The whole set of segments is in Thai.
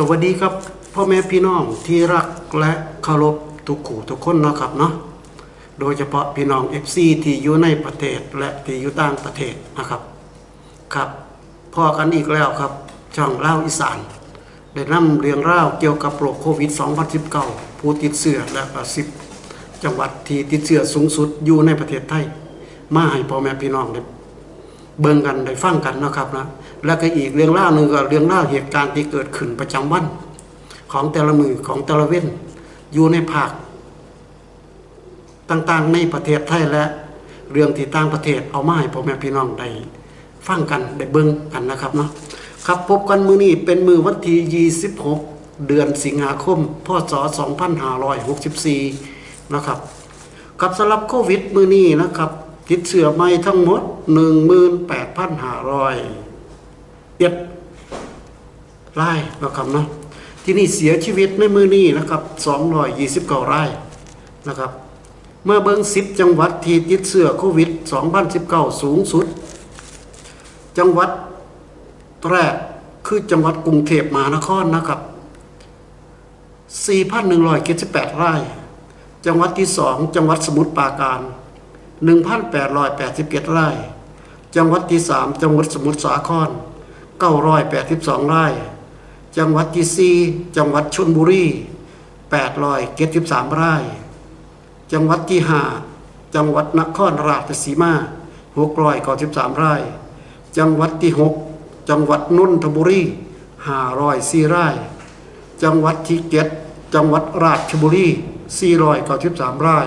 สวัสดีครับพ่อแม่พี่น้องที่รักและเคารพทุกขู่ทุกคนเนาะครับเนาะโดยเฉพาะพี่น้อง FC ที่อยู่ในประเทศและที่อยู่ต่างประเทศนะครับครับพอกันอีกแล้วครับช่องเล่าอีสานได้นำเรื่องราเกี่ยวกับโรคโควิด 2019 ผู้ติดเชื้อและก็10จังหวัดที่ติดเชื้อสูงสุดอยู่ในประเทศไทย มาให้พ่อแม่พี่น้องได้ เบิ่งกันได้ฟังกันนะครับนะแล้วก็อีกเรื่องเล่าหนึ่งก็เรื่องเล่าเหตุการณ์ที่เกิดขึ้นประจำวัน ของแต่ละมือของแต่ละเว้นอยู่ในภาคต่างๆในประเทศไทยและเรื่องที่ต่างประเทศเอามาให้พ่อแม่พี่น้องได้ฟังกันได้เบิ่งกันนะครับเนาะครับพบกันมือนี้เป็นมือวันที่26 เดือนสิงหาคม พศ 2564 นะครับ กับสำหรับโควิดมือนี้นะครับ ติดเชื้อใหม่ทั้งหมด18,500เอ็ดรายนะครับเนาะที่นี่เสียชีวิตในมือนี้นะครับ229รายนะครับ เมื่อเบิ้ง10จังหวัดที่ติดเชื้อโควิด2019สูงสุด จังหวัดแรกคือจังหวัดกรุงเทพมหานครนะครับ4,178รายจังหวัดที่2จังหวัดสมุทรปราการ 1,881รายจังหวัดที่ 3 จังหวัดสมุทรสาคร 982 ไรายจังหวัดที่ 4 จังหวัดชลบุรี873 ไรายจังหวัดที่ 5 จังหวัดนครราชสีมา693 ไรายจังหวัดที่ 6 จังหวัดนนทบุรี504รายจังหวัดที่ 7 จังหวัดราชบุรี493ไราย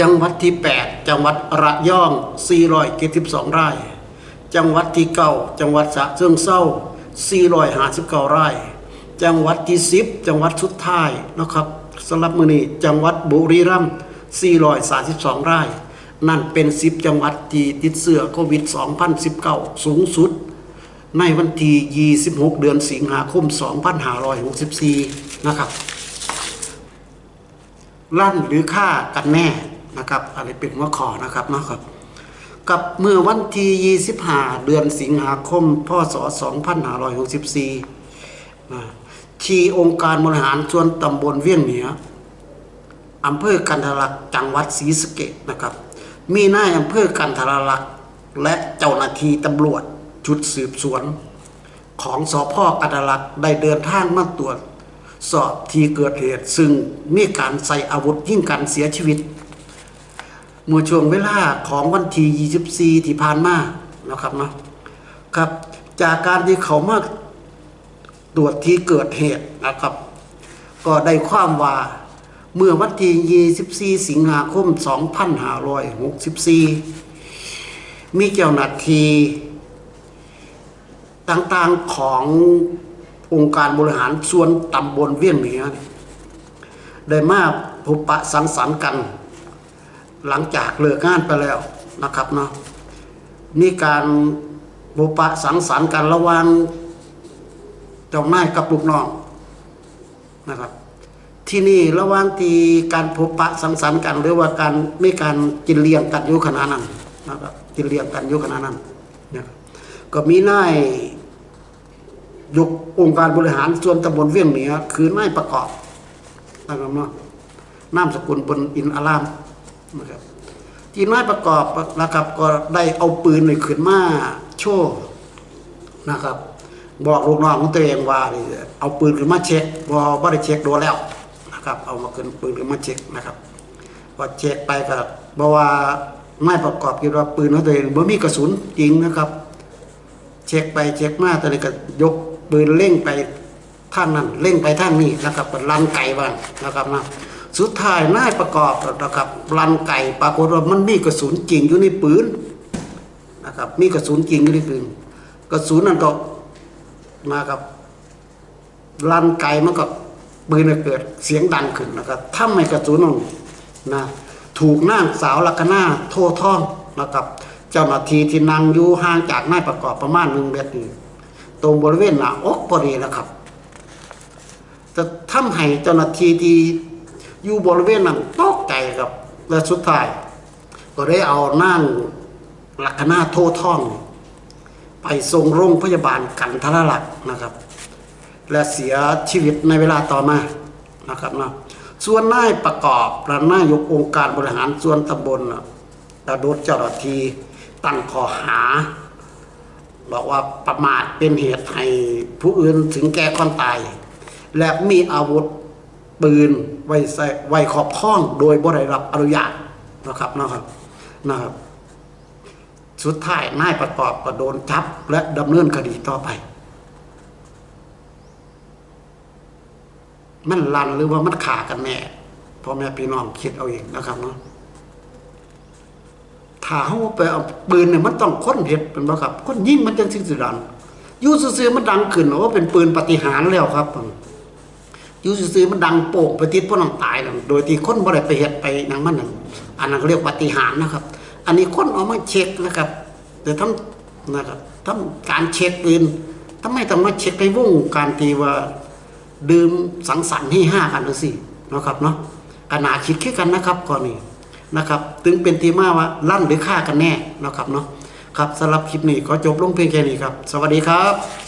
จังหวัดที่ 8 จังหวัดระยอง 472รายจังหวัดที่9จังหวัดสะเชิงเทรา459รายจังหวัดที่10จังหวัดสุดท้ายนะครับสำหรับมือนี้จังหวัดบุรีรัมย์432รายนั่นเป็น 10 จังหวัดที่ติดเชื้อโควิด 2019 สูงสุด ในวันที่26 เดือนสิงหาคม 2564 นะครับลั่นหรือฆ่ากันแน่ นะครับอะไรเป็นหัวข้อนะครับนะครับ กับเมื่อวันที่25เดือนสิงหาคม พศ 2564นะที่องค์การบริหารส่วนตำบลเวียงเหนืออำเภอกันทลักษ์จังหวัดศรีสะเกษนะครับ มีนายอำเภอกันทลักษ์และเจ้าหน้าที่ตำรวจชุดสืบสวนของสพกันทลักษ์ได้เดินทางมาตรวจสอบที่เกิดเหตุ ซึ่งมีการใส่อาวุธยิ่งกันเสียชีวิต เมื่อช่วงเวลาของวันที่24 ที่ผ่านมานะครับเนาะครับ จากการที่เขามาตรวจที่เกิดเหตุนะครับ ก็ได้ความว่าเมื่อวันที่24 สิงหาคม 2564 มีเจ้าหน้าที่ต่างๆขององค์การบริหารส่วนตำบลเวียงเหนือได้มาพบปะสังสรรค์กัน หลังจากเลิกงานไปแล้วนะครับเนาะมีการพบปะสังสรรค์กันระหว่างเจ้านายกับลูกน้องนะครับ ที่นี่ระหว่างที่การพบปะสังสรรค์กันหรือว่าการไมีการกินเลี้ยงกันอยู่ขณะนั้นนะครับกินเลี้ยงกันอยู่ขณะนั้นนะก็มีนายยกองค์การบริหารส่วนตำบลเวียงเหนือคือนายประกอบนะครับเนาะนามสกุลบนอินอาราม นะครับ ที่นายประกอบนะครับก็ได้เอาปืนในขึ้นมาโชว์นะครับ บอกลูกน้องของตัวเองว่าเอาปืนขึ้นมาเช็คบอบ่ได้เช็คโดนแล้วนะครับ เอามาขึ้นปืนขึ้นมาเช็คนะครับพอเช็คไปก็บอกว่าไม่ประกอบคิดว่าปืนของตัวเองบ่มีกระสุนจริงนะครับ เช็คไปเช็คมาตอนนี้ก็ยกปืนเร่งไปท่างนั้นเร่งไปท่างนี้นะครับก็ลันไก่บ้างนะครับนะ สุดท้ายนายประกอบนะครับลันไก่ปรากฏว่ามันมีกระสุนจริงอยู่ในปืนนะครับ มีกระสุนจริงอยู่ในปืนกระสุนนั้นก็นะครับลันไก่มันก็ปืนเกิดเสียงดังขึ้นนะครับถ้าไม่กระสุนนั่นนะถูกนางสาวลักนาโทท่องนะครับ เจ้าหน้าที่ที่นั่งอยู่ห่างจากนายประกอบประมาณหนึ่งเมตรตรงบริเวณหน้าอกพอดีนะครับจะทำให้เจ้าหน้าที่ที่ อยู่บริเวณนั้นตกใจครับและสุดท้าย ก็ได้เอานั่งลักนาโทท่อง ไปส่งโรงพยาบาลกันทรลักษ์นะครับ และเสียชีวิตในเวลาต่อมานะครับเนาะส่วนนายประกอบและนายกองค์การบริหารส่วนตำบลน่ะโดดเจ้าหน้าที่ตั้งข้อหา บอกว่าประมาทเป็นเหตุให้ผู้อื่นถึงแก่ความตาย และมีอาวุธ ปืนไว้ใส่ไว้ครอบครองโดยบ่ได้รับอนุญาตนะครับนะครับนะครับ สุดท้ายนายประกอบก็โดนจับและดำเนินคดีต่อไปมันลันหรือว่ามันขากันแน่พ่อแม่พี่น้องคิดเอาเองนะครับเนาะถ้าเขาไปเอาปืนเนี่ยมันต้องค้นเห็ดเป็นบ่ครับค้นยิงมันจังสิสิดังอยู่ซื่อมันดังขึ้นว่าเป็นปืนปฏิหารแล้วครับ อยู่ซื่อๆมันดังโป่งไปติดพวกน้องตายแล้วโดยที่คนบ่ได้ไปเฮ็ดไปหยังมันนั่นอันนั้นเรียกปฏิหารนะครับ อันนี้คนเอามาเช็คนะครับแต่ทำนะครับทำการเช็คปืนทำไมต้องมาเช็คในวงการทีว่าดื่มสังสรรค์ให้ห้ากันหรือสินะครับเนาะขนาดคิดแค่กันนะครับก่อนนี้นะครับถึงเป็นทีมาว่าลั่นหรือฆ่ากันแน่นะครับเนาะครับสำหรับคลิปนี้ขอจบลงเพียงแค่นี้ครับ สวัสดีครับ